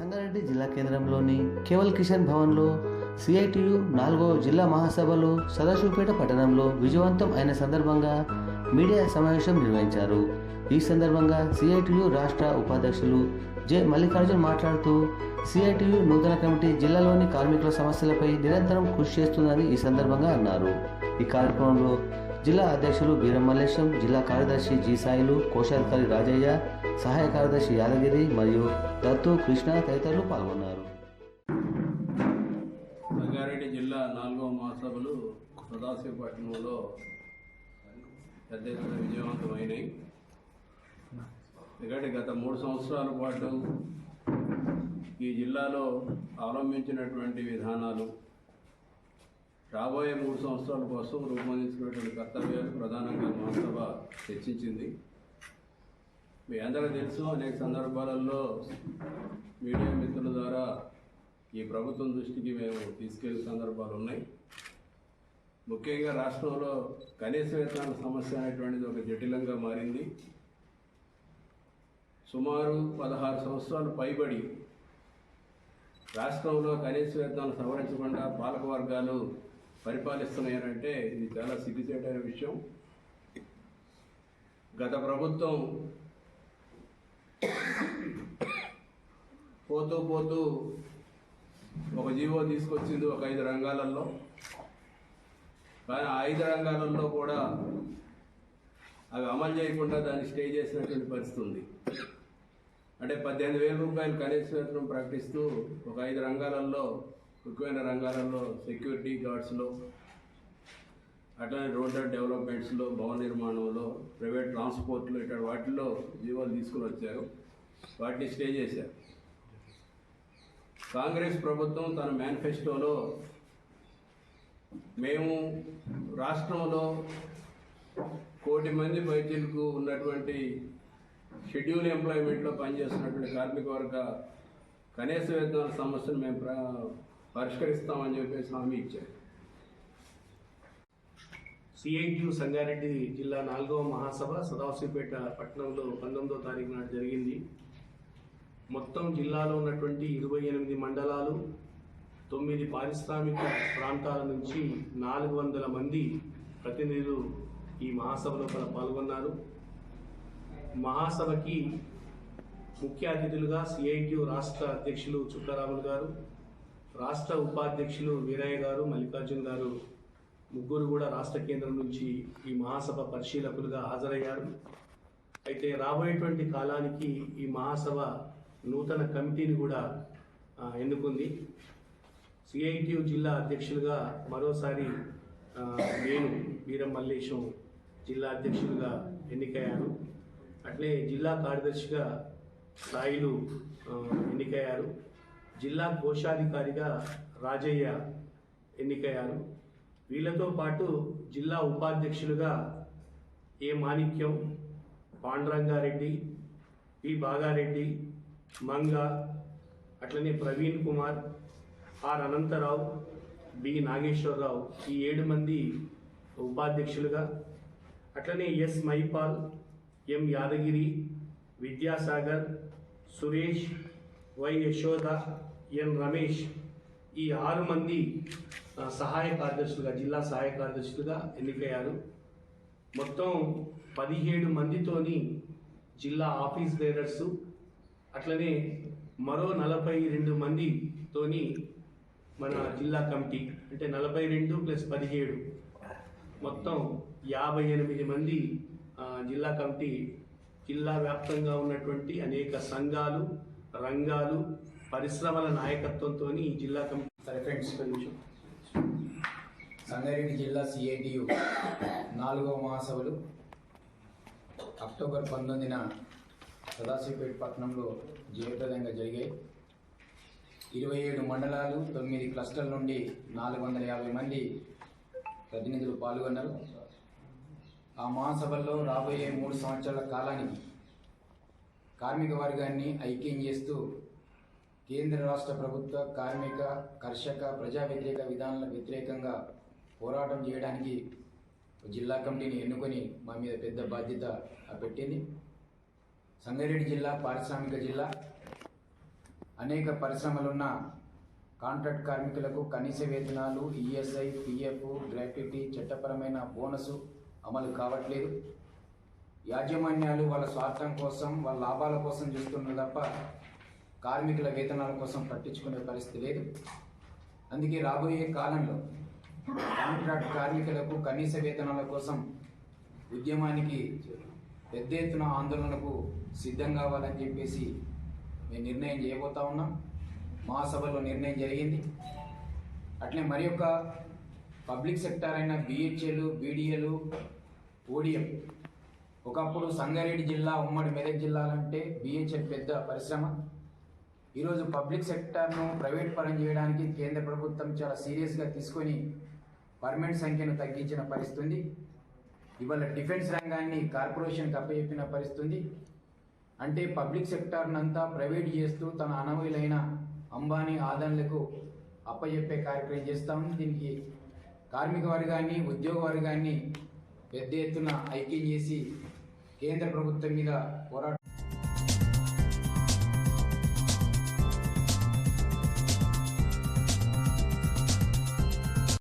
సంగారెడ్డి జిల్లా కేంద్రంలోని కేవల్ కిషన్ భవన్లో సిఐటియు నాలుగో జిల్లా మహాసభలు సదాశివపేట పట్టణంలో విజయవంతం అయిన సందర్భంగా మీడియా సమావేశం నిర్వహించారు. ఈ సందర్భంగా సిఐటియు రాష్ట్ర ఉపాధ్యక్షులు జె మల్లికార్జున్ మాట్లాడుతూ సిఐటియు నూతన కమిటీ జిల్లాలోని కార్మికుల సమస్యలపై నిరంతరం కృషి చేస్తుందని ఈ సందర్భంగా అన్నారు. ఈ కార్యక్రమంలో జిల్లా అధ్యక్షులు వీరమల్లేశం జిల్లా కార్యదర్శి జి సాయిలు కోశాధికారి రాజయ్య సహాయ కార్యదర్శి యాదగిరి మరియు దత్తు కృష్ణ తదితరులు పాల్గొన్నారు. రంగారెడ్డి జిల్లా నాలుగవ మహాసభలు సదాశివపట్నంలో పెద్ద ఎత్తున విజయవంతమైనవి ఎందుకంటే గత మూడు సంవత్సరాల పాటు ఈ జిల్లాలో అవలంబించినటువంటి విధానాలు రాబోయే మూడు సంవత్సరాల కోసం రూపొందించుకున్నటువంటి కర్తవ్యాలు ప్రధానంగా మహాసభ చర్చించింది. మీ అందరూ తెలుసు అనేక సందర్భాలలో మీడియా మిత్రుల ద్వారా ఈ ప్రభుత్వం దృష్టికి మేము తీసుకెళ్ళే సందర్భాలు ఉన్నాయి. ముఖ్యంగా రాష్ట్రంలో కనీస వేతనాల సమస్య అనేటువంటిది ఒక జటిలంగా మారింది. సుమారు పదహారు సంవత్సరాలు పైబడి రాష్ట్రంలో కనీస వేతనాలు సవరించకుండా పాలక వర్గాలు పరిపాలిస్తున్నాయనంటే ఇది చాలా సిగ్గుచేటైన విషయం. గత ప్రభుత్వం పోతూ పోతూ ఒక జీవో తీసుకొచ్చింది ఒక ఐదు రంగాలలో. కానీ ఆ ఐదు రంగాలలో కూడా అవి అమలు చేయకుండా దాన్ని స్టే చేసినటువంటి పరిస్థితి ఉంది. అంటే పద్దెనిమిది వేల రూపాయలు కనీస వేతనం ప్రకటిస్తూ ఒక ఐదు రంగాలలో ముఖ్యమైన రంగాలలో సెక్యూరిటీ గార్డ్స్లో అట్లానే రోడ్డు డెవలప్మెంట్స్లో భవన నిర్మాణంలో ప్రైవేట్ ట్రాన్స్పోర్ట్లో ఇక్కడ వాటిల్లో జీవాలు తీసుకుని వచ్చారు. వాటిని స్టే చేశారు. కాంగ్రెస్ ప్రభుత్వం తన మేనిఫెస్టోలో మేము రాష్ట్రంలో కోటి మంది వైద్యులకు ఉన్నటువంటి షెడ్యూల్ ఎంప్లాయ్మెంట్లో పనిచేస్తున్నటువంటి కార్మిక వర్గ కనీస వేతనాల సమస్యను మేము పరిష్కరిస్తామని చెప్పేసి హామీ ఇచ్చారు. సిఐటియు సంగారెడ్డి జిల్లా నాలుగవ మహాసభ సదాశివపేట పట్టణంలో పంతొమ్మిదో తారీఖు నాడు జరిగింది. మొత్తం జిల్లాలో ఉన్నటువంటి ఇరవై ఎనిమిది మండలాలు తొమ్మిది పారిశ్రామిక ప్రాంతాల నుంచి నాలుగు వందల మంది ప్రతినిధులు ఈ మహాసభ లోపల పాల్గొన్నారు. మహాసభకి ముఖ్య అతిథులుగా సిఐటియు రాష్ట్ర అధ్యక్షులు చుక్కారాములు గారు రాష్ట్ర ఉపాధ్యక్షులు వీరయ్య గారు మల్లికార్జున్ గారు ముగ్గురు కూడా రాష్ట్ర కేంద్రం నుంచి ఈ మహాసభ పరిశీలకులుగా హాజరయ్యారు. అయితే రాబోయేటువంటి కాలానికి ఈ మహాసభ నూతన కమిటీని కూడా ఎన్నుకుంది. సిఐటియు జిల్లా అధ్యక్షులుగా మరోసారి నేను వీరం మల్లేశం జిల్లా అధ్యక్షులుగా ఎన్నికయ్యాను. అట్లే జిల్లా కార్యదర్శిగా సాయిలు ఎన్నికయ్యారు. జిల్లా కోశాధికారిగా రాజయ్య ఎన్నికయ్యారు. వీళ్ళతో పాటు జిల్లా ఉపాధ్యక్షులుగా ఏ మాణిక్యం పాండురంగారెడ్డి పి బాగారెడ్డి మంగ అట్లనే ప్రవీణ్ కుమార్ ఆర్ అనంతరావు బి నాగేశ్వరరావు ఈ ఏడు మంది ఉపాధ్యక్షులుగా. అట్లనే S Mypal M Yadagiri Vidyasagar Suresh Y Yashoda N Ramesh ఈ ఆరు మంది సహాయ కార్యదర్శులుగా జిల్లా సహాయ కార్యదర్శులుగా ఎన్నికయ్యారు. మొత్తం పదిహేడు మందితోని జిల్లా ఆఫీస్ బేరర్సు అట్లనే మరో నలభై రెండు మందితోని మన జిల్లా కమిటీ అంటే నలభై రెండు ప్లస్ పదిహేడు మొత్తం యాభై ఎనిమిది మంది జిల్లా కమిటీ జిల్లా వ్యాప్తంగా ఉన్నటువంటి అనేక సంఘాలు రంగాలు పరిశ్రమల నాయకత్వంతో ఈ జిల్లా కమిటీ సరే ఫ్రెండ్స్ సంగారెడ్డి జిల్లా సిఐటియు నాలుగవ మహాసభలు అక్టోబర్ పంతొమ్మిదిన సదాశివపేట పట్టణంలో జయప్రదంగా జరిగాయి. ఇరవై ఏడు మండలాలు తొమ్మిది క్లస్టర్ల నుండి నాలుగు వందల యాభై మంది ప్రతినిధులు పాల్గొన్నారు. ఆ మహాసభల్లో రాబోయే మూడు సంవత్సరాల కాలానికి కార్మిక వర్గాన్ని ఐక్యం చేస్తూ కేంద్ర రాష్ట్ర ప్రభుత్వ కార్మిక కర్షక ప్రజా వ్యతిరేక విధానాల వ్యతిరేకంగా పోరాటం చేయడానికి జిల్లా కమిటీని ఎన్నుకొని మా మీద పెద్ద బాధ్యత పెట్టింది. సంగారెడ్డి జిల్లా పారిశ్రామిక జిల్లా. అనేక పరిశ్రమలున్న కాంట్రాక్ట్ కార్మికులకు కనీస వేతనాలు ఈఎస్ఐ పిఎఫ్ గ్రాట్యుటీ చట్టపరమైన బోనసు అమలు కావట్లేదు. యాజమాన్యాలు వాళ్ళ స్వార్థం కోసం వాళ్ళ లాభాల కోసం చూస్తున్నారు తప్ప కార్మికుల వేతనాల కోసం పట్టించుకునే పరిస్థితి లేదు. అందుకే రాబోయే కాలంలో కాంట్రాక్ట్ కార్మికులకు కనీస వేతనాల కోసం ఉద్యమానికి పెద్ద ఎత్తున ఆందోళనకు సిద్ధం కావాలని చెప్పేసి మేము నిర్ణయం చేయబోతా ఉన్నాం. మహాసభలో నిర్ణయం జరిగింది. అట్లే మరి పబ్లిక్ సెక్టార్ అయిన బిహెచ్ఏలు బీడీఏలు ఓడిఎం ఒకప్పుడు సంగారెడ్డి జిల్లా ఉమ్మడి మెదక్ జిల్లాలంటే బిహెచ్ఎఫ్ పెద్ద పరిశ్రమ. ఈరోజు పబ్లిక్ సెక్టార్ను ప్రైవేట్ పరం చేయడానికి కేంద్ర ప్రభుత్వం చాలా సీరియస్గా తీసుకొని పర్మనెంట్ సంఖ్యను తగ్గించిన పరిస్థితుంది. ఇవాళ డిఫెన్స్ రంగాన్ని కార్పొరేషన్కి అప్పచెప్పిన పరిస్థితుంది. అంటే పబ్లిక్ సెక్టార్నంతా ప్రైవేట్ చేస్తూ తన అనవైలైన అంబానీ ఆదాన్లకు అప్పచెప్పే కార్యక్రమం చేస్తాము దీనికి కార్మిక వర్గాన్ని ఉద్యోగ వర్గాన్ని పెద్ద ఎత్తున ఐక్యం చేసి కేంద్ర ప్రభుత్వం మీద పోరాటం